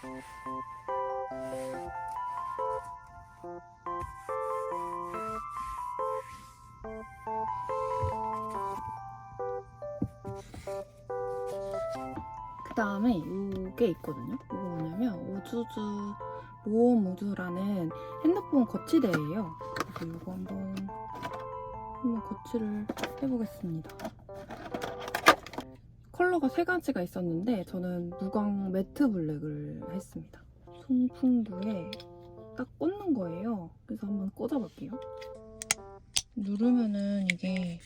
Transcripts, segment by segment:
그 다음에 이게 있거든요. 이거 뭐냐면 우주주 모험 우주라는 핸드폰 거치대예요. 그래서 이거 한번 한번 거치를 해보겠습니다. 컬러가 세 가지가 있었는데 저는 무광 매트 블랙을 했습니다. 송풍구에 딱 꽂는 거예요. 그래서 한번 꽂아볼게요. 누르면은 이게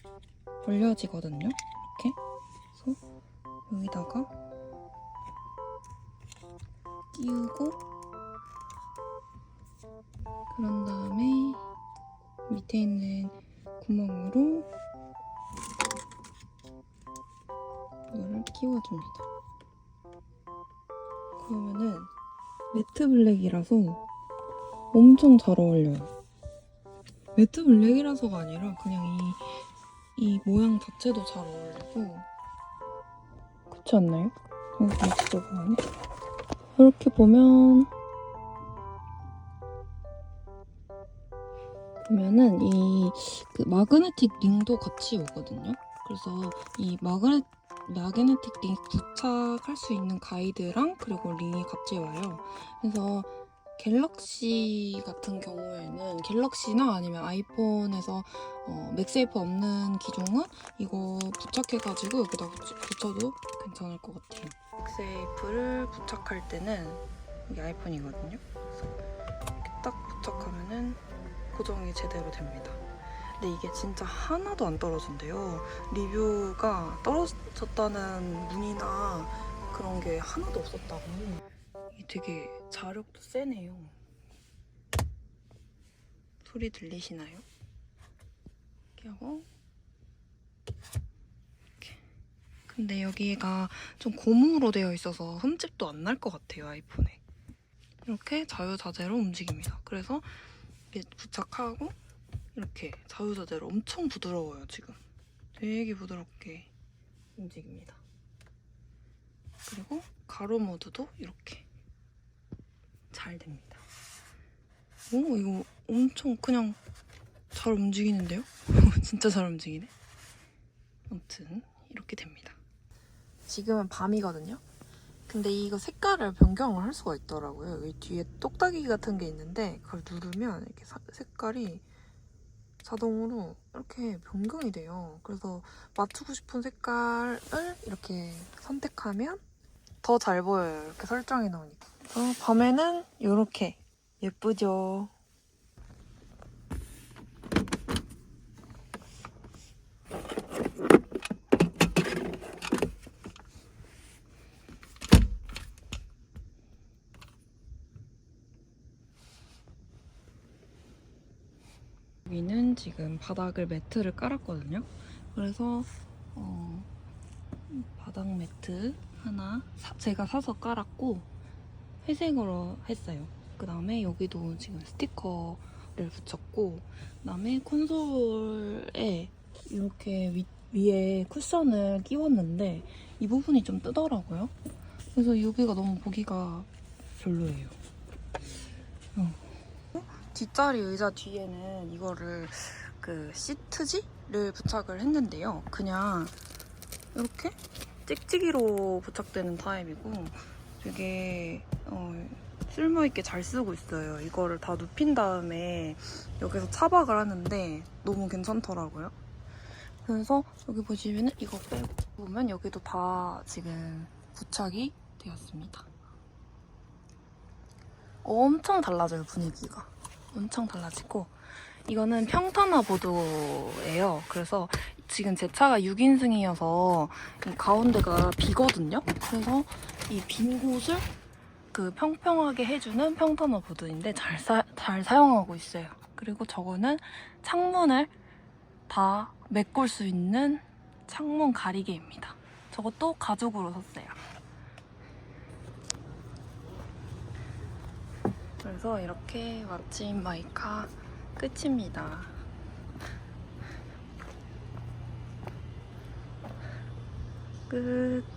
벌려지거든요. 이렇게. 그래서 여기다가 끼우고 그런 다음에 밑에 있는 구멍으로 끼워줍니다. 그러면은 매트 블랙이라서 엄청 잘 어울려요. 매트 블랙이라서가 아니라 그냥 이, 이 모양 자체도 잘 어울리고 그렇지 않나요? 여기 진짜 보면 이렇게 보면 보면은 이 그 마그네틱 링도 같이 오거든요. 그래서 이 마그네 마그네틱 링 부착할 수 있는 가이드랑 그리고 링이 같이 와요. 그래서 갤럭시 같은 경우에는 갤럭시나 아니면 아이폰에서 어, 맥세이프 없는 기종은 이거 부착해가지고 여기다 붙- 붙여도 괜찮을 것 같아요. 맥세이프를 부착할 때는 이게 아이폰이거든요. 그래서 이렇게 딱 부착하면은 고정이 제대로 됩니다. 근데 이게 진짜 하나도 안 떨어진대요. 리뷰가 떨어졌다는 문의나 그런 게 하나도 없었다고. 이게 되게 자력도 세네요. 소리 들리시나요? 이렇게 하고. 근데 여기가 좀 고무로 되어 있어서 흠집도 안 날 것 같아요 아이폰에. 이렇게 자유자재로 움직입니다. 그래서 이렇게 부착하고 이렇게 자유자재로 엄청 부드러워요 지금. 되게 부드럽게 움직입니다. 그리고 가로 모드도 이렇게 잘 됩니다. 오 이거 엄청 그냥 잘 움직이는데요? 진짜 잘 움직이네. 아무튼 이렇게 됩니다. 지금은 밤이거든요. 근데 이거 색깔을 변경을 할 수가 있더라고요. 여기 뒤에 똑딱이 같은 게 있는데 그걸 누르면 이렇게 사- 색깔이 자동으로 이렇게 변경이 돼요. 그래서 맞추고 싶은 색깔을 이렇게 선택하면 더 잘 보여요. 이렇게 설정해 놓으니까. 어, 밤에는 이렇게 예쁘죠. 여기는 지금 바닥을 매트를 깔았거든요. 그래서 어, 바닥 매트 하나 사- 제가 사서 깔았고 회색으로 했어요. 그 다음에 여기도 지금 스티커를 붙였고 그 다음에 콘솔에 이렇게 위, 위에 쿠션을 끼웠는데 이 부분이 좀 뜨더라고요. 그래서 여기가 너무 보기가 별로예요. 어. 뒷자리 의자 뒤에는 이거를 그 시트지를 부착을 했는데요. 그냥 이렇게 찍찍이로 부착되는 타입이고 되게 어, 쓸모있게 잘 쓰고 있어요. 이거를 다 눕힌 다음에 여기서 차박을 하는데 너무 괜찮더라고요. 그래서 여기 보시면은 이거 빼고 보면 여기도 다 지금 부착이 되었습니다. 엄청 달라져요 분위기가. 엄청 달라지고 이거는 평탄화 보도예요. 그래서 지금 제 차가 6인승이어서 이 가운데가 비거든요. 그래서 이 빈 곳을 그 평평하게 해주는 평탄화 보드인데 잘, 사, 잘 사용하고 있어요. 그리고 저거는 창문을 다 메꿀 수 있는 창문 가리개입니다. 저것도 가죽으로 샀어요. 그래서 이렇게 마침 마이카 끝입니다. 끝.